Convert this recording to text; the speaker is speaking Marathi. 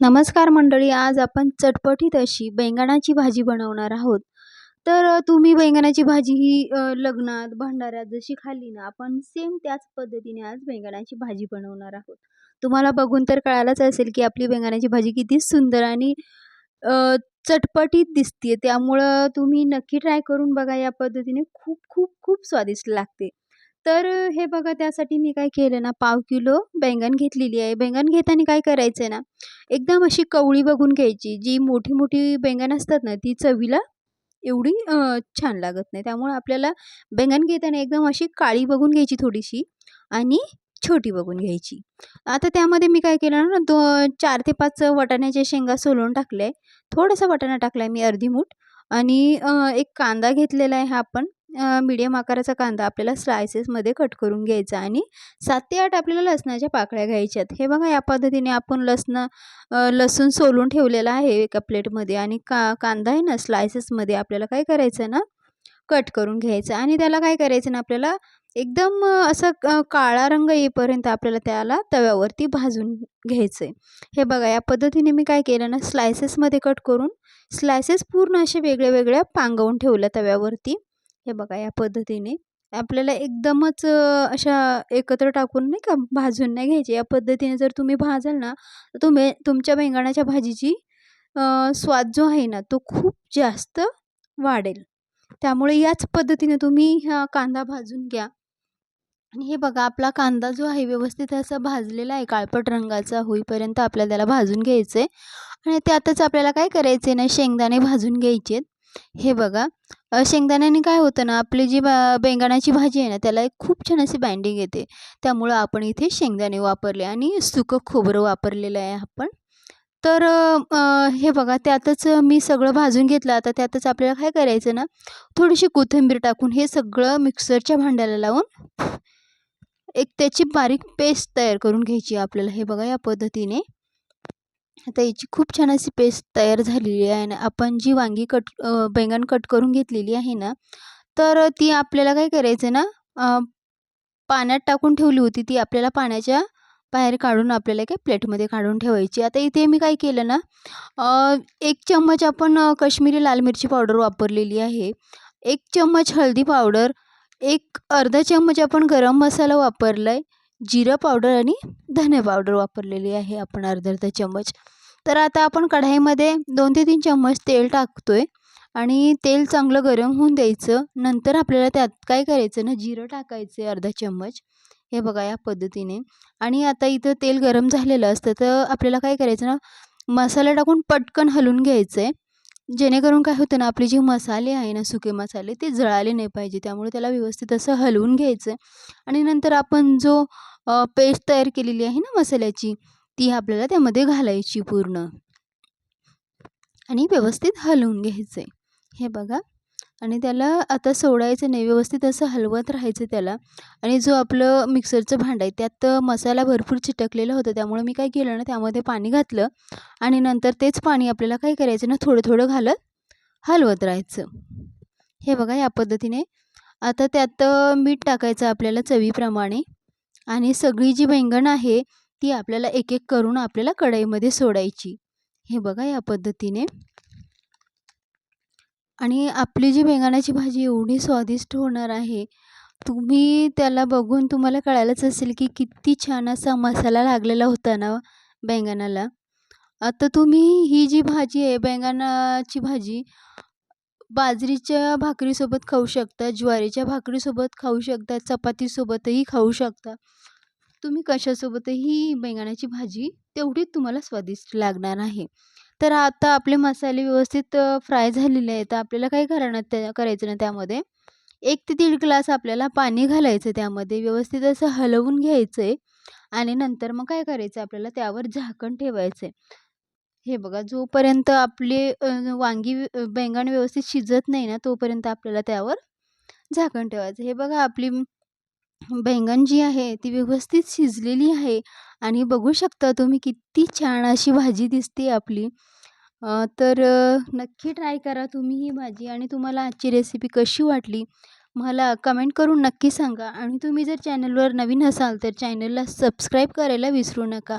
नमस्कार मंडळी आज आपण चटपटीत अशी बैंगणाची भाजी बनवणार आहोत. तर तुम्ही बैंगणाची भाजी ही लग्नात भंडाऱ्यात जशी खाल्ली ना आपण सेम त्याच पद्धतीने आज बैंगणाची भाजी बनवणार आहोत. तुम्हाला बघून तर कळायलाच असेल की आपली बैंगणाची भाजी किती सुंदर आणि चटपटीत दिसते त्यामुळं तुम्ही नक्की ट्राय करून बघा या पद्धतीने खूप खूप खूप स्वादिष्ट लागते. तर अ, हे बघा त्यासाठी मी काय केलं ना पाव किलो बैंगन घेतलेली आहे. बैंगन घेताना काय करायचं आहे ना एकदम अशी कवळी बघून घ्यायची. जी मोठी मोठी बैंगन असतात ना ती चवीला एवढी अ, छान लागत नाही. त्यामुळे आपल्याला बैंगन घेताना एकदम अशी काळी बघून घ्यायची थोडीशी आणि छोटी बघून घ्यायची. आता त्यामध्ये मी काय केलं ना दो चार ते पाच वाटाण्याच्या शेंगा सोलून टाकल्या आहे थोडासा वाटाणा टाकला आहे मी अर्धी मूठ आणि अ, एक कांदा घेतलेला आहे हा आपण मीडियम आकाराचा कांदा आपल्याला स्लायसेसमध्ये कट करून घ्यायचा आणि सात ते आठ आपल्याला लसणाच्या पाकळ्या घ्यायच्यात. हे बघा या पद्धतीने आपण लसण लसूण सोलून ठेवलेला आहे एका प्लेटमध्ये आणि का कांदा आहे ना स्लायसेसमध्ये आपल्याला काय करायचं ना कट करून घ्यायचं आणि त्याला काय करायचं ना आपल्याला एकदम असा असं काळा रंग येईपर्यंत आपल्याला त्याला तव्यावरती भाजून घ्यायचं आहे हे बघा या पद्धतीने मी काय केलं ना स्लायसेसमध्ये कट करून स्लायसेस पूर्ण असे वेगळ्या वेगळ्या पांगवून ठेवल्या तव्यावरती. हे बघा या पद्धतीने. आपल्याला एकदमच अशा एकत्र टाकून नाही का भाजून नाही घ्यायचे. या पद्धतीने जर तुम्ही भाजाल ना तर तुम्ही तुमच्या बैंगणाच्या भाजीची स्वाद जो आहे ना तो खूप जास्त वाढेल. त्यामुळे याच पद्धतीने तुम्ही हा कांदा भाजून घ्या. आणि हे बघा आपला कांदा जो आहे व्यवस्थित असा भाजलेला आहे काळपट रंगाचा होईपर्यंत आपल्याला त्याला भाजून घ्यायचं आहे आणि त्यातच आपल्याला काय करायचं आहे ना शेंगदाणे भाजून घ्यायचे हे बघा शेंगदाण्याने काय होतं ना आपली जी बा बैंगणाची भाजी आहे ना त्याला एक खूप छान अशी बाइंडिंग येते. त्यामुळं आपण इथे शेंगदाणे वापरले आणि सुकं खोबरं वापरलेलं आहे आपण. तर हे बघा त्यातच मी सगळं भाजून घेतलं. आता त्यातच आपल्याला काय करायचं ना थोडीशी कोथिंबीर टाकून हे सगळं मिक्सरच्या भांड्याला लावून एक त्याची बारीक पेस्ट तयार करून घ्यायची आपल्याला. हे बघा या पद्धतीने. आता याची खूप छान अशी पेस्ट तयार झालेली आहे आणि आपण जी वांगी कट बैंगन कट करून घेतलेली आहे ना तर ती आपल्याला काय करायचं ना पाण्यात टाकून ठेवली होती. ती आपल्याला पाण्याच्या बाहेर काढून आपल्याला काय प्लेटमध्ये काढून ठेवायची. आता इथे मी काय केलं ना एक चम्मच आपण कश्मीरी लाल मिरची पावडर वापरलेली आहे. एक चम्मच हळदी पावडर एक अर्धा चम्मच आपण गरम मसाला वापरला आहे जिरं पावडर आणि धने पावडर वापरलेली आहे आपण अर्धा अर्धा चम्मच. तर आता आपण कढाईमध्ये दोन ते तीन चम्मच तेल टाकतो आहे आणि तेल चांगलं गरम होऊन द्यायचं. नंतर आपल्याला त्यात काय करायचं ना जिरं टाकायचं आहे अर्धा चम्मच. हे बघा या पद्धतीने. आणि आता इथं तेल गरम झालेलं असतं तर आपल्याला काय करायचं ना मसाला टाकून पटकन हलवून घ्यायचं आहे जेणेकरून काय होतं ना आपले जे मसाले आहे ना सुके मसाले ते जळाले नाही पाहिजे. त्यामुळे त्याला व्यवस्थित असं हलवून घ्यायचं. आणि नंतर आपण जो पेस्ट तयार केलेली आहे ना मसाल्याची ती आपल्याला त्यामध्ये घालायची पूर्ण. आणि व्यवस्थित हलवून घ्यायचं आहे हे बघा. आणि त्याला आता सोडायचं नाही व्यवस्थित असं हलवत राहायचं त्याला. आणि जो आपलं मिक्सरचं भांडं आहे त्यात मसाला भरपूर चिटकलेला होता त्यामुळे मी काय केलं ना त्यामध्ये पाणी घातलं. आणि नंतर तेच पाणी आपल्याला काय करायचं ना थोडं थोडं घालत हलवत राहायचं. हे बघा या पद्धतीने. आता त्यात मीठ टाकायचं आपल्याला चवीप्रमाणे. आणि सगळी जी बैंगण आहे ती आपल्याला एक एक करून आपल्याला कढईमध्ये सोडायची. हे बघा या पद्धतीने. आणि आपली जी बैंगणाची भाजी एवढी स्वादिष्ट होणार आहे तुम्ही त्याला बघून तुम्हाला कळायलाच असेल की किती छान असा मसाला लागलेला होता ना बैंगणाला आता तुम्ही ही जी भाजी आहे बैंगणाची भाजी बाजरीच्या भाकरीसोबत खाऊ शकता ज्वारीच्या भाकरीसोबत खाऊ शकता चपातीसोबतही खाऊ शकता. तुम्ही कशासोबतही बैंगणाची भाजी तेवढीच तुम्हाला स्वादिष्ट लागणार आहे. तर आता आपले मसाले व्यवस्थित फ्राय झालेले आहेत. तर आपल्याला काय करणार त्या करायचं ना त्यामध्ये? एक ते दीड ग्लास आपल्याला पाणी घालायचं त्यामध्ये व्यवस्थित असं हलवून घ्यायचं आहे आणि नंतर मग काय करायचं? आपल्याला त्यावर झाकण ठेवायचं आहे हे बघा जोपर्यंत आपले वांगी बैंगण व्यवस्थित शिजत नाही ना तोपर्यंत आपल्याला त्यावर झाकण ठेवायचं. हे बघा आपली बैंगण जी आहे ती व्यवस्थित शिजलेली आहे. आणि बघू शकता तुम्ही किती छान अशी भाजी दिसते आपली. तर नक्की ट्राय करा तुम्ही ही भाजी आणि तुम्हाला आजची रेसिपी कशी वाटली मला कमेंट करून नक्की सांगा. आणि तुम्ही जर चॅनलवर नवीन असाल तर चॅनलला सबस्क्राईब करायला विसरू नका.